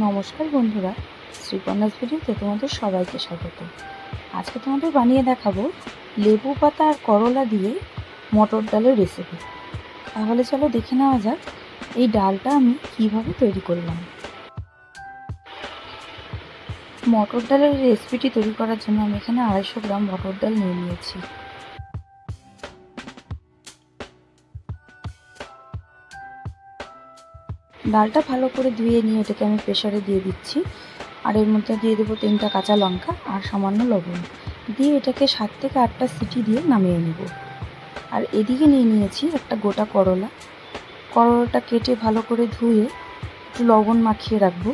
নমস্কার বন্ধুরা শ্রীকন্যাস ভিডিওতে তোমাদের সবাইকে স্বাগত। আজকে তোমাদের বানিয়ে দেখাবো লেবু পাতা আর করলা দিয়ে মটর ডালের রেসিপি তাহলে চলো দেখে নেওয়া যাক, এই ডালটা আমি কীভাবে তৈরি করলাম। মটর ডালের রেসিপিটি তৈরি করার জন্য আমি এখানে আড়াইশো গ্রাম মটর ডাল নিয়ে নিয়েছি। ডালটা ভালো করে ধুয়ে নিয়ে এটাকে আমি প্রেশারে দিয়ে দিচ্ছি। আর এর মধ্যে দিয়ে দেবো তিনটা কাঁচা লঙ্কা আর সামান্য লবণ। দিয়ে এটাকে সাত থেকে আটটা সিটি দিয়ে নামিয়ে নেব। আর এদিকে নিয়ে নিয়েছি একটা গোটা করলা। করলাটা কেটে ভালো করে ধুয়ে একটু লবণ মাখিয়ে রাখব।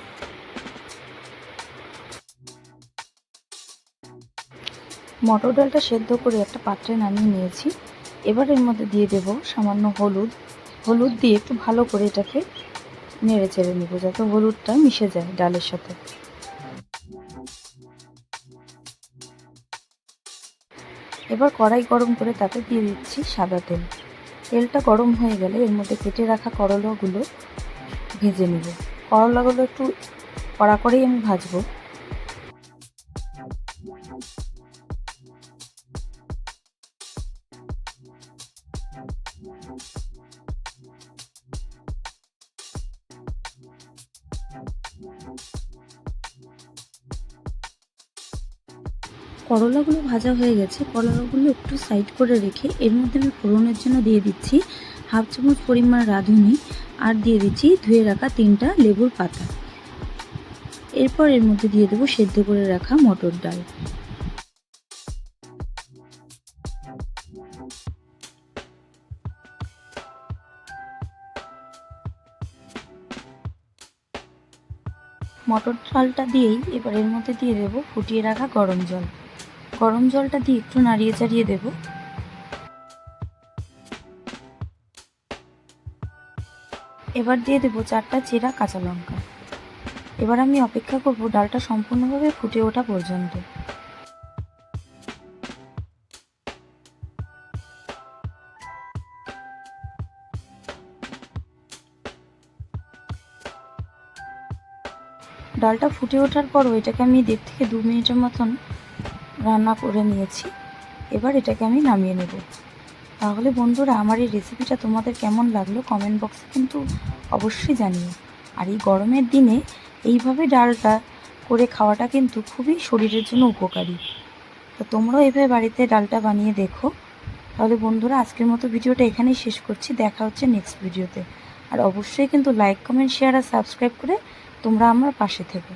মটর ডালটা সেদ্ধ করে একটা পাত্রে নামিয়ে নিয়েছি। এবার এর মধ্যে দিয়ে দেব সামান্য হলুদ। হলুদ দিয়ে একটু ভালো করে এটাকে নেড়ে চেড়ে নেব, যাতে হলুদটা মিশে যায় ডালের সাথে। এবার কড়াই গরম করে তাতে দিয়ে দিচ্ছি সাদা তেল। তেলটা গরম হয়ে গেলে এর মধ্যে কেটে রাখা করলাগুলো ভেজে নেব। করলাগুলো একটু কড়া করেই আমি ভাজবো। করলাগুলো ভাজা হয়ে গেছে। করলাগুলো একটু সাইড করে রেখে এর মধ্যে আমি ফোড়নের জন্য দিয়ে দিচ্ছি হাফ চামচ পরিমাণ রাঁধুনি আর দিয়ে দিচ্ছি ধুয়ে রাখা তিনটা লেবুর পাতা। এরপর এর মধ্যে দিয়ে দেবো সেদ্ধ করে রাখা মটর ডাল। মটর ডালটা দিয়েই এবার এর মধ্যে দিয়ে দেবো ফুটিয়ে রাখা গরম জল। গরম জলটা দিয়ে একটু নাড়িয়ে চাড়িয়ে দেব। এবার দিয়ে দেবো চারটা চেরা কাঁচা লঙ্কা। এবার আমি অপেক্ষা করব ডালটা সম্পূর্ণভাবে ফুটে ওঠা পর্যন্ত। ডালটা ফুটে ওঠার পরও এটাকে আমি দেড় থেকে দু মিনিটের মতন রান্না করে নিয়েছি। এবার এটাকে আমি নামিয়ে নেব। তাহলে বন্ধুরা, আমার এই রেসিপিটা তোমাদের কেমন লাগল কমেন্ট বক্সে কিন্তু অবশ্যই জানিও। আর এই গরমের দিনে এইভাবে ডালটা করে খাওয়াটা কিন্তু খুবই শরীরের জন্য উপকারী। তো তোমরাও এভাবে বাড়িতে ডালটা বানিয়ে দেখো। তাহলে বন্ধুরা, আজকের মতো ভিডিওটা এখানেই শেষ করছি। দেখা হচ্ছে নেক্সট ভিডিওতে আর অবশ্যই কিন্তু লাইক কমেন্ট শেয়ার আর সাবস্ক্রাইব করে তোমরা আমার পাশে থেকো।